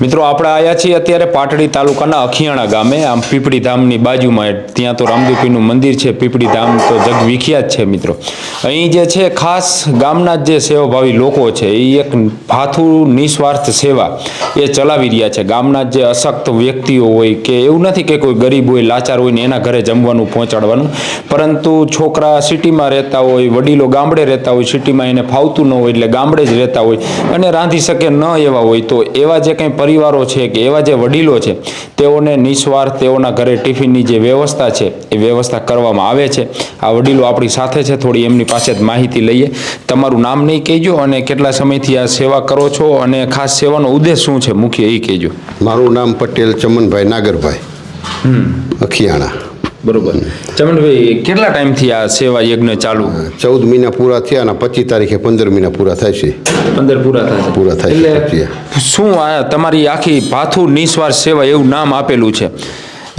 મિત્રો, આપણે આવ્યા છીએ અત્યારે પાટડી તાલુકાના અખિયાણા ગામે. આમ પીપળી ધામની બાજુમાં, ત્યાં તો રામદેવપીરનું મંદિર છે, પીપળી ધામ તો જગવિખ્યાત છે મિત્રો. અહીં જે છે, ખાસ ગામના જે સેવાભાવી લોકો છે, એ એક ભાથુ નિસ્વાર્થ સેવા એ ચલાવી રહ્યા છે. ગામના જે અશક્ત વ્યક્તિઓ હોય કે એવું નથી કે કોઈ ગરીબ હોય, લાચાર હોય ને એના ઘરે જમવાનું પહોંચાડવાનું. પરંતુ છોકરા સિટીમાં રહેતા હોય, વડીલો ગામડે રહેતા હોય, સિટીમાં એને ફાવતું ન હોય એટલે ગામડે જ રહેતા હોય અને રાંધી શકે ન એવા હોય, તો એવા જે કંઈ પરિવારો છે કે એવા જે વડીલો છે તેઓને નિસ્વાર્થ તેઓના ઘરે ટિફિનની જે વ્યવસ્થા છે એ વ્યવસ્થા કરવામાં આવે છે. આ વડીલો આપણી સાથે છે થોડી એમની પાસે જ માહિતી લઈએ. તમારું નામ નહીં કહેજો અને કેટલા સમયથી આ સેવા કરો છો અને ખાસ સેવાનો ઉદ્દેશ શું છે? મુખ્ય એ કહેજો. મારું નામ પટેલ ચમનભાઈ નાગરભાઈ. અખિયાણા. બરોબર. ચમનભાઈ કેટલા ટાઈમથી આ સેવા યજ્ઞ ચાલુ? ચૌદ મહિના પૂરા થયા અને પચીસ તારીખે પંદર મહિના પૂરા થાય છે. પંદર પૂરા થાય પૂરા થાય એટલે શું આ તમારી આખી ભાથુ નિસ્વાર્થ સેવા એવું નામ આપેલું છે?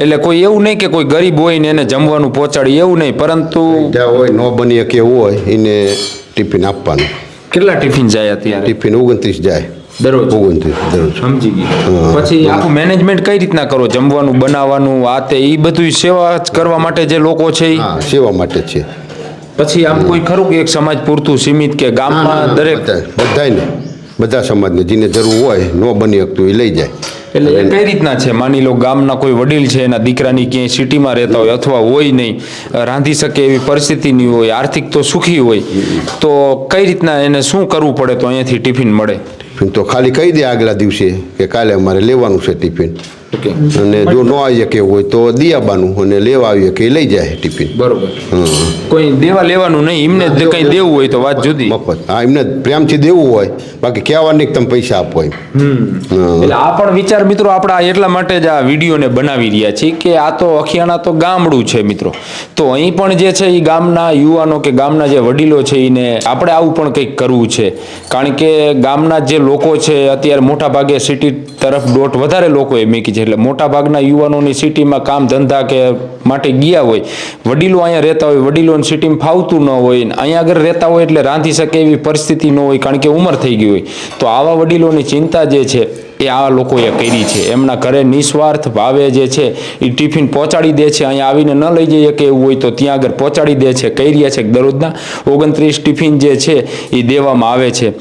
એટલે કોઈ એવું નહીં કે કોઈ ગરીબ હોય ને એને જમવાનું પહોંચાડી એવું નહીં પરંતુ જ્યાં હોય ન બની શકે એવું હોય એને ટિફિન આપવાનું. કેટલા ટિફિન જાય અત્યારે? ટિફિન ઓગણત્રીસ જાય. દરરોજ? ઓગણત્રીસ દરરોજ. સમજી ગયું. પછી આખું મેનેજમેન્ટ કઈ રીતના કરો? જમવાનું બનાવવાનું આ તે એ બધું સેવા જ કરવા માટે જે લોકો છે એ સેવા માટે છે. પછી આમ કોઈ ખરું કે એક સમાજ પૂરતું સીમિત કે ગામમાં દરેક બધાને બધા સમાજને જેને જરૂર હોય ન બની શકતું એ લઈ જાય. એટલે કઈ રીતના છે? માની લો ગામના કોઈ વડીલ છે એના દીકરાની ક્યાંય સિટીમાં રહેતા હોય અથવા હોય નહીં રાંધી શકે એવી પરિસ્થિતિ નહીં હોય આર્થિક તો સુખી હોય તો કઈ રીતના એને શું કરવું પડે તો અહીંયાથી ટિફિન મળે? તો ખાલી કહી દે આગલા દિવસે કે કાલે અમારે લેવાનું છે ટિફિન. અને જો ન આવી શકે હોય તો દિયાબાનું અને લેવા આવી કે લઈ જાય ટિફિન. બરોબર. કોઈ દેવા લેવાનું નહીં એમને જ કંઈ દેવું હોય તો વાત જુદી. મફત. હા એમને પ્રેમથી દેવું હોય. બાકી કહેવાનું તમે પૈસા આપો એમ. એટલે આ પણ વિચાર મિત્રો આપણે એટલા માટે જ આ વિડીયોને બનાવી રહ્યા છીએ કે આ તો અખિયાણા તો ગામડું છે મિત્રો. તો અહીં પણ જે છે એ ગામના યુવાનો કે ગામના જે વડીલો છે એને આપણે આવું પણ કંઈક કરવું છે. કારણ કે ગામના જે લોકો છે અત્યારે મોટા ભાગે સિટી તરફ દોટ વધારે લોકોએ મૂકી છે એટલે મોટા ભાગના યુવાનોની સિટીમાં કામ ધંધા કે માટે ગયા હોય, વડીલો અહીંયા રહેતા હોય, વડીલોને સિટીમાં ફાવતું ન હોય અહીંયા આગળ રહેતા હોય એટલે રાંધી શકે એવી પરિસ્થિતિ ન હોય, કારણ કે ઉંમર થઈ ગઈ હોય. તો આવા વડીલોની ચિંતા જે છે, એ આ લોકોએ કરી છે. એમના ઘરે નિસ્વાર્થ ભાવે જે છે, એ ટિફિન પહોંચાડી દે છે. અહીંયા આવીને ન લઈ જઈએ કે એવું હોય તો ત્યાં આગળ પહોંચાડી દે છે. કહી રહ્યા છે દરરોજના ઓગણત્રીસ ટિફિન જે છે, એ દેવામાં આવે છે.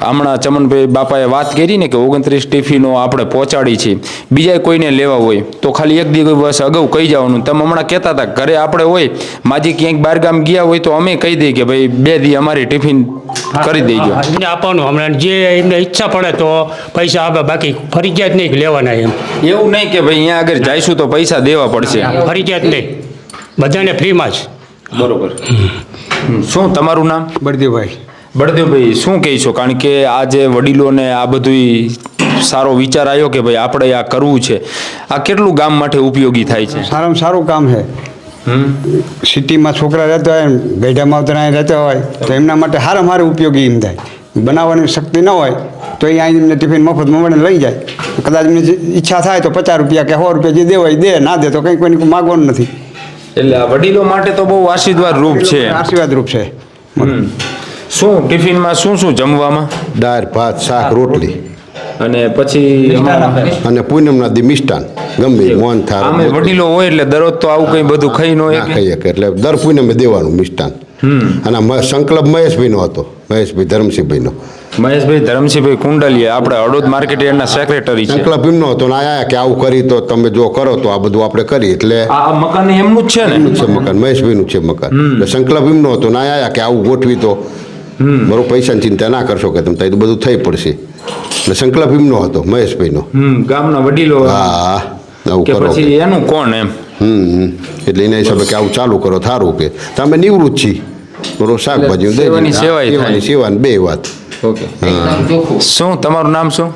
હમણાં ચમનભાઈ બાપાએ વાત કરી ને કે ઓગણત્રીસ ટિફિનો આપણે પહોંચાડી છે. બીજા કોઈને લેવા હોય તો ખાલી એક દિવસ અગાઉ કહી જવાનું. તમે હમણાં કહેતા હતા ઘરે આપણે હોય માજી ક્યાંક બહારગામ ગયા હોય તો અમે કહી દઈએ કે ભાઈ બે દી અમારી ટિફિન કરી દેજો. એમને આપવાનું. હમણાં જે એમને ઈચ્છા પડે તો પૈસા આપે. બાકી ફરજિયાત નહીં લેવાના એમ. એવું નહીં કે ભાઈ અહીંયા આગળ જઈશું તો પૈસા દેવા પડશે. ફરજિયાત નહીં. બધાને ફ્રીમાં જ. બરોબર. શું તમારું નામ? બળદેવભાઈ. બળદેવભાઈ શું કહીશો કારણ કે આ જે વડીલોને આ બધું સારો વિચાર આવ્યો કે ભાઈ આપણે આ કરવું છે. આ કેટલું ગામ માટે ઉપયોગી થાય છે? સારામાં સારું કામ છે. સિટીમાં છોકરા રહેતા હોય ગઈઢા માવતરા રહેતા હોય તો એમના માટે સારામાં સારું ઉપયોગી એમ થાય. બનાવવાની શક્તિ ન હોય તો એ અહીં એમને ટિફિન મફત મળે લઈ જાય. કદાચ એમને ઈચ્છા થાય તો પચાસ રૂપિયા કે સો રૂપિયા જે દેવાય દે ના દે તો કંઈ કોઈને માગવાનું નથી. એટલે વડીલો માટે તો બહુ આશીર્વાદ રૂપ છે આશીર્વાદ રૂપ છે. હમ. શું? ટિફિનમાં શું શું જમવામાં? દાળ ભાત શાક રોટલી. અને પછી અને પૂનમના દી મિષ્ટાન. ગમે મોહન થાર અમે વડીલો હોય એટલે દરરોજ તો આવું કઈ બધું ખાઈ ન હોય ખાઈ શકે. એટલે દર પૂનમે દેવાનું મિષ્ટાન. અને સંકલ્પ મહેશભાઈનો હતો. મહેશભાઈ ધર્મસિંહભાઈનો. મહેશભાઈ ધરમસિંહભાઈ કુંડલિયા આપણે હળોદ માર્કેટ યાર્ડના સેક્રેટરી છે. સંકલ્પ એમનો હતો ને આયા કે આવું કરી તો તમે જો કરો તો આ બધું આપણે કરીએ. એટલે આ મકાન એમનું જ છે ને? એમનું છે મકાન. મહેશભાઈનું છે મકાન. સંકલ્પ એમનો હતો ને આયા કે આવું ગોઠવી તો બરોબર પૈસાની ચિંતા ના કરશો કે તમે તો બધું થઈ પડશે. એટલે સંકલ્પ એમનો હતો મહેશભાઈનો. ગામના વડીલો હા આવું કરો પછી એનું કોણ એમ? હમ હમ. એટલે એના હિસાબે કે આવું ચાલુ કરો થારું કે. તમે નિવૃત્ત છી બરો શાકભાજી સેવાની સેવા બે વાત. ઓકે. શું તમારું નામ શું?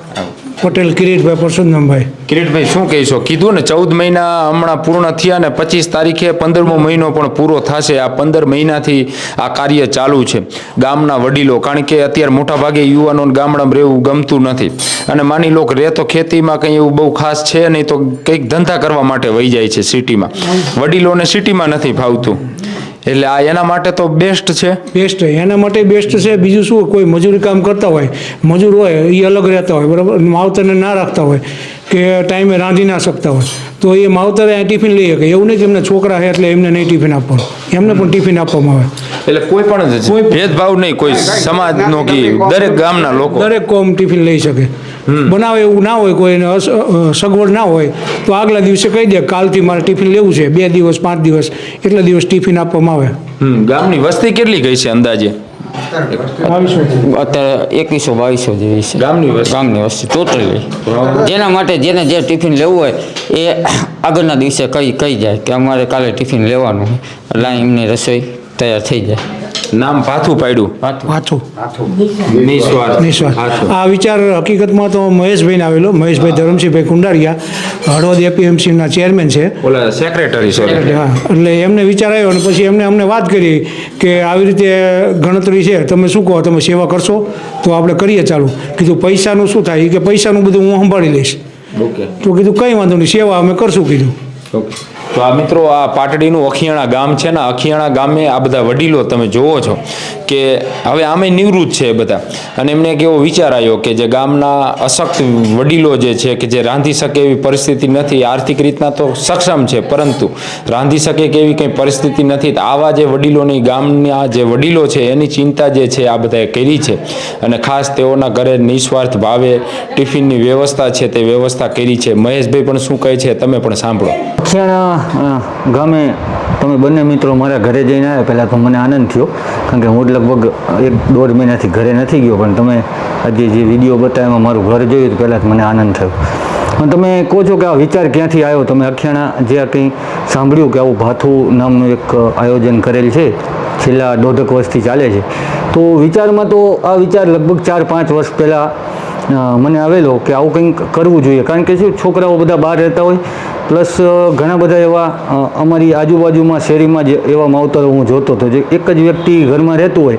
પટેલ કિરીટભાઈ પરસોત્તમભાઈ. કિરીટભાઈ શું કહીશો? કીધું ને ચૌદ મહિના હમણાં પૂર્ણ થયા ને પચીસ તારીખે પંદરમો મહિનો પણ પૂરો થશે. આ પંદર મહિનાથી આ કાર્ય ચાલુ છે. ગામના વડીલો કારણ કે અત્યારે મોટાભાગે યુવાનોને ગામડામાં રહેવું ગમતું નથી. અને માની લો કે રહે તો ખેતીમાં કંઈ એવું બહુ ખાસ છે નહીં તો કંઈક ધંધા કરવા માટે વહી જાય છે સિટીમાં. વડીલોને સિટીમાં નથી ફાવતું. એટલે આ એના માટે તો બેસ્ટ છે. બેસ્ટ એના માટે બેસ્ટ છે. બીજું શું? કોઈ મજૂરી કામ કરતા હોય, મજૂર હોય એ અલગ રહેતા હોય, બરાબર? માવતરને ના રાખતા હોય, કે ટાઈમે રાંધી ના શકતા હોય. તો એ માવતરે અહીંયા ટિફિન લઈ શકે. એવું નહીં કે એમને છોકરા છે એટલે એમને નહીં ટિફિન આપવાનું. એમને પણ ટિફિન આપવામાં આવે. એટલે કોઈ પણ કોઈ- ભેદભાવ નહીં કોઈ સમાજનો કે દરેક ગામના લોકો. દરેક કોમ ટિફિન લઈ શકે. બનાવે એવું ના હોય કોઈને સગવડ ના હોય તો આગલા દિવસે કહી દે કાલથી મારે ટિફિન લેવું છે બે દિવસ પાંચ દિવસ એટલા દિવસ ટિફિન આપવામાં આવે. ગામની વસ્તી કેટલી ગઈ છે અંદાજે? અત્યારે એકવીસો બાવીસો જેવી છે. ગામની વસ્તી? ગામની વસ્તી ટોટલી જેના માટે જેને જે ટિફિન લેવું હોય એ આગળના દિવસે કહી કહી જાય કે અમારે કાલે ટિફિન લેવાનું એટલે એમની રસોઈ તૈયાર થઈ જાય. નામ પાથું પાડ્યું? પાથું. નિસ્વાર્થ. આ વિચાર હકીકતમાં તો મહેશભાઈને આવેલો. મહેશભાઈ ધરમસિંહભાઈ કુંડારિયા હળવદ એપીએમસીના ચેરમેન છે. ઓલા સેક્રેટરી સોરી હા. એટલે એમને વિચાર આવ્યો અને પછી એમને અમને વાત કરી કે આવી રીતે ગણતરી છે. તમે શું કહો? તમે સેવા કરશો? તો આપણે કરીએ ચાલુ. કીધું પૈસાનું શું થાય? કે પૈસાનું બધું હું સંભાળી લઈશ. ઓકે તો કીધું કંઈ વાંધો નહીં. સેવા અમે કરશું કીધું. ઓકે તો આ મિત્રો આ પાટડીનું અખિયાણા ગામ છે ને અખિયાણા ગામે આ બધા વડીલો તમે જોવો છો કે હવે આમે નિવૃત્ત છે બધા. અને એમને એક એવો વિચાર આવ્યો કે જે ગામના અશક્ત વડીલો જે છે કે જે રાંધી શકે એવી પરિસ્થિતિ નથી, આર્થિક રીતના તો સક્ષમ છે પરંતુ રાંધી શકે કે એવી કંઈ પરિસ્થિતિ નથી આવા જે વડીલોની ગામના જે વડીલો છે એની ચિંતા જે છે આ બધાએ કરી છે. અને ખાસ તેઓના ઘરે નિસ્વાર્થ ભાવે ટિફિનની વ્યવસ્થા છે તે વ્યવસ્થા કરી છે. મહેશભાઈ પણ શું કહે છે તમે પણ સાંભળો. અખિયાણા ગામે તમે બંને મિત્રો મારા ઘરે જઈને આવ્યા. પહેલાં તો મને આનંદ થયો, કારણ કે હું લગભગ એક દોઢ મહિનાથી ઘરે નથી ગયો, પણ તમે આજે જે વીડિયો બતાવ્યામાં મારું ઘર જોયું તો પહેલાં જ મને આનંદ થયો. અને તમે કહો છો કે આ વિચાર ક્યાંથી આવ્યો? તમે અખિયાણા જે આ કંઈ સાંભળ્યું કે આવું ભાથું નામનું એક આયોજન કરેલ છે, છેલ્લા દોઢક વર્ષથી ચાલે છે. તો વિચારમાં તો આ વિચાર લગભગ ચાર પાંચ વર્ષ પહેલાં મને આવેલો કે આવું કંઈક કરવું જોઈએ. કારણ કે શું છોકરાઓ બધા બહાર રહેતા હોય, પ્લસ ઘણા બધા એવા અમારી આજુબાજુમાં, શેરીમાં જ એવા માવતરો હું જોતો હતો, જે એક જ વ્યક્તિ ઘરમાં રહેતું હોય,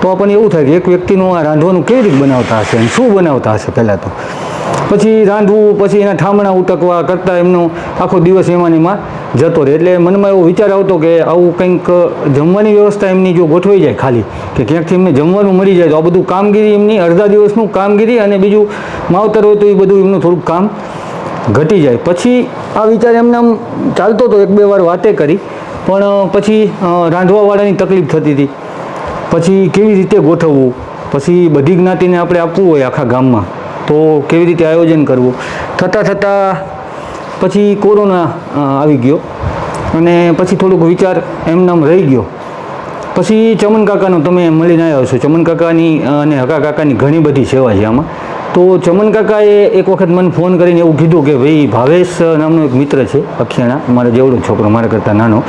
તો આપણને એવું થાય કે એક વ્યક્તિનું આ રાંધવાનું કેવી રીતે બનાવતા હશે અને શું બનાવતા હશે પહેલાં તો? પછી રાંધવું, પછી એના ઠામણા ઉટકવા કરતાં એમનો આખો દિવસ એમાં એમાં જતો રહે. એટલે મનમાં એવો વિચાર આવતો કે આવું કંઈક જમવાની વ્યવસ્થા એમની જો ગોઠવાઈ જાય ખાલી, કે ક્યાંકથી એમને જમવાનું મળી જાય, તો આ બધું કામગીરી એમની, અડધા દિવસનું કામગીરી અને બીજું માવતર હોય તો એ બધું એમનું થોડુંક કામ ઘટી જાય. પછી આ વિચાર એમને આમ ચાલતો હતો એક બે વાર વાતે કરી, પણ પછી રાંધવાવાળાની તકલીફ થતી હતી. પછી કેવી રીતે ગોઠવવું? પછી બધી જ્ઞાતિને આપણે આપવું હોય આખા ગામમાં, તો કેવી રીતે આયોજન કરવું? થતાં થતાં પછી કોરોના આવી ગયો. અને પછી થોડુંક વિચાર એમનામ રહી ગયો. પછી ચમન કાકાનો તમે મળીને આવ્યા છો ચમન કાકાની અને હકા કાકાની ઘણી બધી સેવા છે આમાં. તો ચમન કાકાએ એક વખત મને ફોન કરીને એવું કીધું કે ભાઈ ભાવેશ નામનો એક મિત્ર છે, અખિયાણા, મારા જેવડો છોકરો, મારા કરતાં નાનો,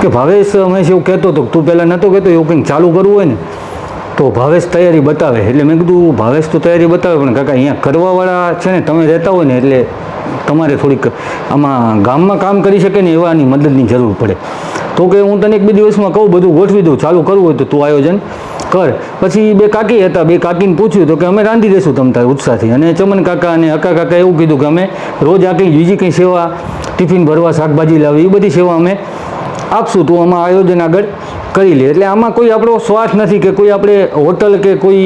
કે ભાવેશ મહેશ એવું કહેતો હતો તું પહેલાં નહોતો કહેતો, એવું કંઈક ચાલુ કરવું હોય ને? તો ભાવેશ તૈયારી બતાવે. એટલે મેં કીધું ભાવેશ તો તૈયારી બતાવે, પણ કાકા, અહીંયા કરવાવાળા છે ને, તમે રહેતા હોય ને, એટલે તમારે થોડીક આમાં ગામમાં કામ કરી શકે ને, એવાની મદદની જરૂર પડે. તો કે, હું તને એક બે દિવસમાં કહું, બધું ગોઠવી દઉં, ચાલુ કરવું હોય તો તું આયોજન કર. પછી બે કાકી હતા, બે કાકીને પૂછ્યું, તો કે અમે રાંધી દઈશું તમ તારે ઉત્સાહથી. અને ચમન કાકા અને અકા કાકા એવું કીધું કે, અમે રોજ આ કંઈ બીજી કંઈ સેવા, ટિફિન ભરવા, શાકભાજી લાવી એ બધી સેવા અમે આપશું. તો આમાં આયોજન આગળ કરી લે. એટલે આમાં કોઈ આપણો સ્વાર્થ નથી કે કોઈ આપણે હોટલ કે કોઈ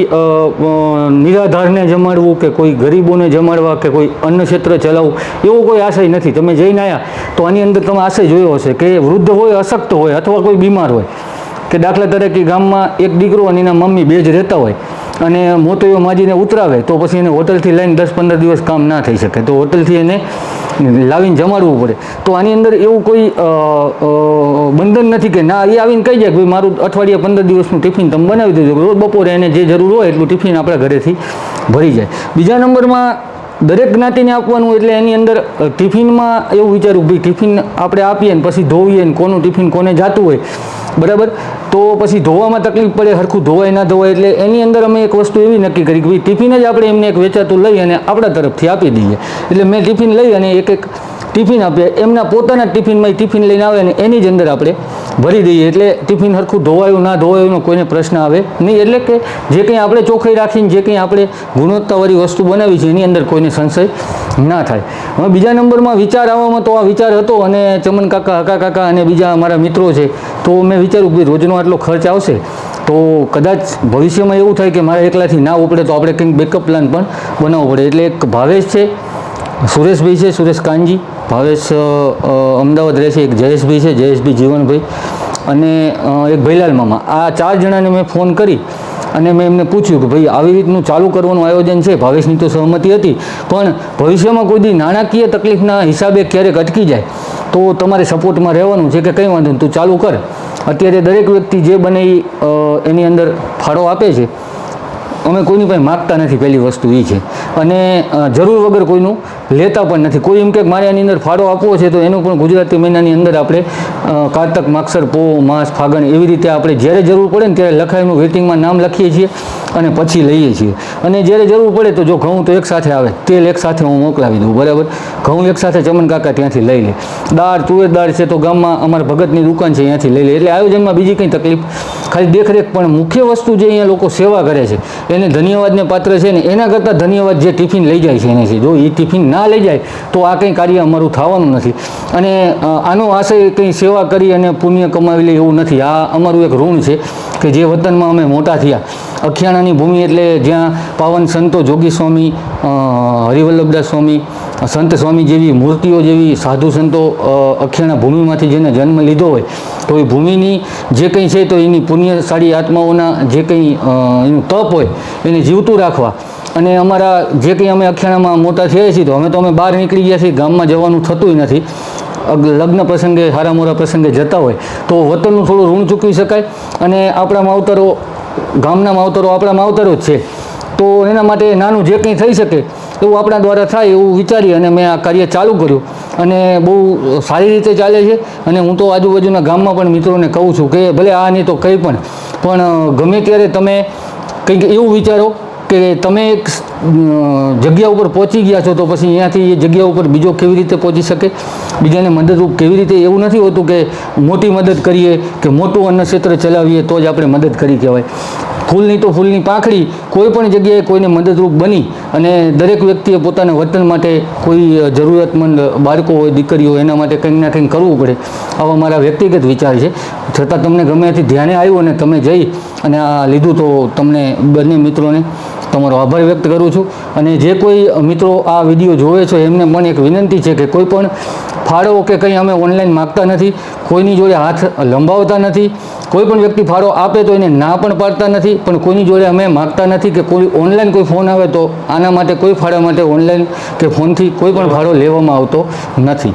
નિરાધારને જમાડવું કે કોઈ ગરીબોને જમાડવા કે કોઈ અન્ન ક્ષેત્ર ચલાવવું, એવો કોઈ આશય નથી. તમે જઈને આવ્યા તો આની અંદર તમે આશય જોયો હશે કે વૃદ્ધ હોય, અશક્ત હોય, અથવા કોઈ બીમાર હોય, કે દાખલા તરીકે ગામમાં એક દીકરો અને એના મમ્મી બે જ રહેતા હોય અને મોતોયો માજીને ઉતરાવે, તો પછી એને હોટલથી લઈને દસ પંદર દિવસ કામ ના થઈ શકે. તો હોટલથી એને લાવીને જમાડવું પડે. તો આની અંદર એવું કોઈ બંધન નથી કે ના, એ આવીને કહી જાય કે ભાઈ મારું અઠવાડિયા પંદર દિવસનું ટિફિન તમે બનાવી દેજો. રોજ બપોરે એને જે જરૂર હોય એટલું ટિફિન આપણા ઘરેથી ભરી જાય. બીજા નંબરમાં દરેક જ્ઞાતિને આપવાનું એટલે એની અંદર ટિફિનમાં એવું વિચારું ભાઈ ટિફિન આપણે આપીએ ને પછી ધોઈએ ને કોનું ટિફિન કોને જાતું હોય. બરાબર? તો પછી ધોવામાં તકલીફ પડે, હરખું ધોવાય ના ધોવાય, એટલે એની અંદર અમે એક વસ્તુ એવી નક્કી કરી કે ભાઈ ટિફિન જ આપણે એમને એક વેચાતું લઈ અને આપણા તરફથી આપી દઈએ. એટલે મેં ટિફિન લઈ અને એક એક ટિફિન આપીએ એમના પોતાના ટિફિનમાં ટિફિન લઈને આવે અને એની જ અંદર આપણે ભરી દઈએ. એટલે ટિફિન સરખું ધોવાયું, ના ધોવાયું કોઈને પ્રશ્ન આવે નહીં. એટલે કે જે કંઈ આપણે ચોખ્ખાઈ રાખીને, જે કંઈ આપણે ગુણવત્તાવાળી વસ્તુ બનાવી છે, એની અંદર કોઈને સંશય ના થાય. હવે બીજા નંબરમાં વિચાર આવવામાં તો આ વિચાર હતો અને ચમન કાકા, હકા કાકા અને બીજા અમારા મિત્રો છે, તો મેં વિચાર્યું કે રોજનો આટલો ખર્ચ આવશે, તો કદાચ ભવિષ્યમાં એવું થાય કે મારે એકલાથી ના ઉપડે તો આપણે કંઈક બેકઅપ પ્લાન પણ બનાવવો પડે. એટલે એક ભાવેશ છે, સુરેશભાઈ છે, સુરેશ કાનજી. ભાવેશ અમદાવાદ રહે છે એક જયેશભાઈ છે, જયેશભાઈ જીવનભાઈ. અને એક ભૈલાલ મામા. આ ચાર જણાને મેં ફોન કરી અને મેં એમને પૂછ્યું કે ભાઈ, આવી રીતનું ચાલુ કરવાનું આયોજન છે? ભાવેશની તો સહમતિ હતી. પણ ભવિષ્યમાં કોઈ દી નાણાકીય તકલીફના હિસાબે ક્યારેક અટકી જાય, તો તમારે સપોર્ટમાં રહેવાનું છે કે કંઈ વાંધો તું ચાલુ કર. અત્યારે દરેક વ્યક્તિ જે બને એની અંદર ફાળો આપે છે. અમે કોઈની પાસે માગતા નથી પહેલી વસ્તુ એ છે. અને જરૂર વગર કોઈનું લેતા પણ નથી. કોઈ એમ કે મારે આની અંદર ફાળો આપવો છે, તો એનું પણ ગુજરાતી મહિનાની અંદર આપણે કારતક, માગસર, પો, માસ, ફાગણ એવી રીતે આપણે જ્યારે જરૂર પડે ને ત્યારે લખાયેલું વેટિંગમાં નામ લખીએ છીએ અને પછી લઈએ છીએ. અને જ્યારે જરૂર પડે તો જો ઘઉં તો એકસાથે આવે. તેલ એકસાથે હું મોકલાવી દઉં, બરાબર? ઘઉં એકસાથે ચમનકાકા ચમન કાકા ત્યાંથી લઈ લે. દાળ, તુવેર દાળ છે તો ગામમાં અમારા ભગતની દુકાન છે, ત્યાંથી લઈ લે. એટલે આયોજનમાં બીજી કંઈ તકલીફ? ખાલી દેખરેખ, પણ મુખ્ય વસ્તુ જે અહીંયા લોકો સેવા કરે છે એને ધન્યવાદને પાત્ર છે ને એના કરતાં ધન્યવાદ જે ટિફિન લઈ જાય છે એને છે જો એ ટિફિન ના લઈ જાય, તો આ કંઈ કાર્ય અમારું થવાનું નથી. અને આનો આશય કંઈ સેવા કરી અને પુણ્ય કમાવી લે એવું નથી. આ અમારું એક ઋણ છે કે જે વતનમાં અમે મોટા થયા. અખિયાણાની ભૂમિ એટલે જ્યાં પાવન સંતો જોગી સ્વામી હરિવલ્લભદાસ સ્વામી, સંત સ્વામી જેવી મૂર્તિઓ જેવી સાધુ સંતો અખિયાણા ભૂમિમાંથી જેને જન્મ લીધો હોય, તો એ ભૂમિની જે કંઈ છે તો એની પુણ્યશાળી આત્માઓના જે કંઈ એનું તપ હોય, એને જીવતું રાખવા. અને અમારા જે કંઈ અમે અખિયાણામાં મોટા થયા છીએ, તો અમે તો અમે બહાર નીકળી ગયા છીએ, ગામમાં જવાનું થતું નથી. લગ્ન પ્રસંગે, હારામોરા પ્રસંગે જતા હોય, તો વતનનું થોડું ઋણ ચૂકવી શકાય. અને આપણા માવતરો ગામના માવતરો આપણા માવતરો જ છે. તો એના માટે નાનું જે કંઈ થઈ શકે એવું આપણા દ્વારા થાય એવું વિચારી અને મેં આ કાર્ય ચાલુ કર્યું. અને બહુ સારી રીતે ચાલે છે. અને હું તો આજુબાજુના ગામમાં પણ મિત્રોને કહું છું કે ભલે આ નહીં તો કંઈ પણ. પણ ગમે ત્યારે તમે કંઈક એવું વિચારો કે તમે એક જગ્યા ઉપર પહોંચી ગયા છો તો પછી અહીંયાથી એ જગ્યા ઉપર બીજો કેવી રીતે પહોંચી શકે? બીજાને મદદરૂપ કેવી રીતે? એવું નથી હોતું કે મોટી મદદ કરીએ, કે મોટું અન્નક્ષેત્ર ચલાવીએ, તો જ આપણે મદદ કરી કહેવાય. ફૂલની તો ફૂલની પાંખડી, કોઈ પણ જગ્યાએ કોઈને મદદરૂપ બની અને દરેક વ્યક્તિએ પોતાના વતન માટે કોઈ જરૂરતમંદ બાળકો હોય, દીકરીઓ એના માટે કંઈક ના કંઈક કરવું પડે. આવા મારા વ્યક્તિગત વિચાર છે. છતાં તમને ગમે ત્યાંથી ધ્યાને આવ્યું અને તમે જઈ અને આ લીધું તો તમને બંને મિત્રોને તમારો આભાર વ્યક્ત કરું છું. અને જે કોઈ મિત્રો આ વીડિયો જોવે છે, એમને પણ એક વિનંતી છે કે કોઈ પણ ફાળો કે કંઈ અમે ઓનલાઈન માગતા નથી, કોઈની જોડે હાથ લંબાવતા નથી, કોઈ પણ વ્યક્તિ ફાળો આપે તો એને ના પણ પાડતા નથી, પણ કોઈની જોડે અમે માગતા નથી કે કોઈ ઓનલાઈન કોઈ ફોન આવે તો આના માટે, કોઈ ફાળા માટે ઓનલાઈન કે ફોનથી કોઈ પણ ફાળો લેવામાં આવતો નથી.